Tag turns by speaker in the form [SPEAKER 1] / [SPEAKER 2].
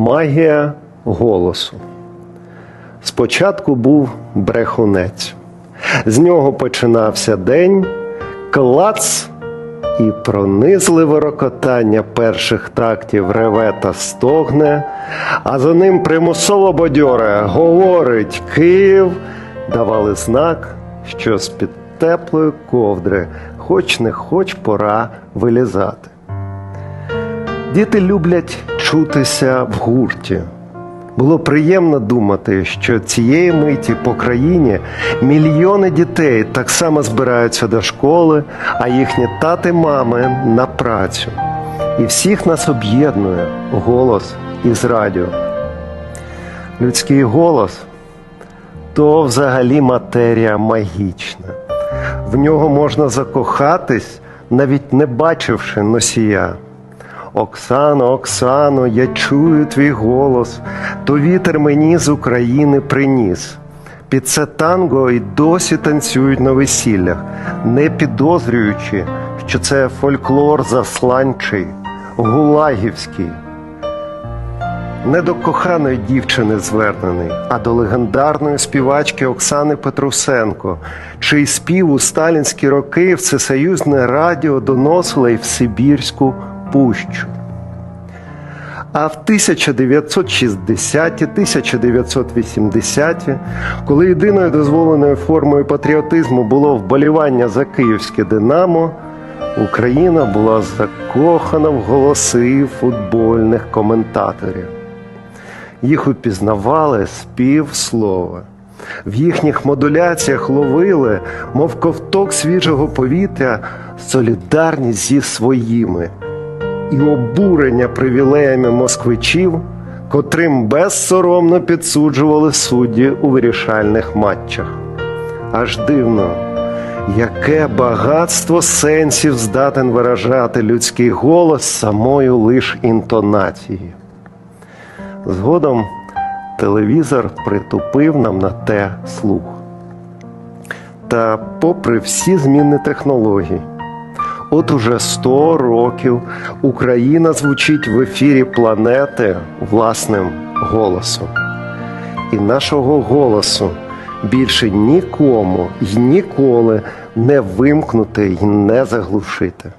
[SPEAKER 1] Магія голосу. Спочатку був брехунець. З нього починався день, клац і пронизливе рокотання перших тактів реве та стогне, а за ним примусово бадьоре говорить Київ, давали знак, що з-під теплої ковдри, хоч не хоч пора вилізати. Діти люблять чутися в гурті. Було приємно думати, що цієї миті по країні мільйони дітей так само збираються до школи, а їхні тати мами на працю. І всіх нас об'єднує голос із радіо. Людський голос то взагалі матерія магічна. В нього можна закохатись, навіть не бачивши носія. Оксано, Оксано, я чую твій голос, то вітер мені з України приніс. Під це танго й досі танцюють на весіллях, не підозрюючи, що це фольклор засланчий, гулагівський. Не до коханої дівчини звернений, а до легендарної співачки Оксани Петрусенко, чий спів у сталінські роки всесоюзне радіо доносило й в Сибірську пущу. А в 1960-1980-ті, коли єдиною дозволеною формою патріотизму було вболівання за київське Динамо, Україна була закохана в голоси футбольних коментаторів. Їх упізнавали з півслова. В їхніх модуляціях ловили, мов ковток свіжого повітря, солідарність зі своїми і обурення привілеями москвичів, котрим безсоромно підсуджували судді у вирішальних матчах. Аж дивно, яке багатство сенсів здатен виражати людський голос самою лиш інтонацією. Згодом телевізор притупив нам на те слух. Та, попри всі зміни технологій, от уже 100 років Україна звучить в ефірі планети власним голосом. І нашого голосу більше нікому й ніколи не вимкнути й не заглушити.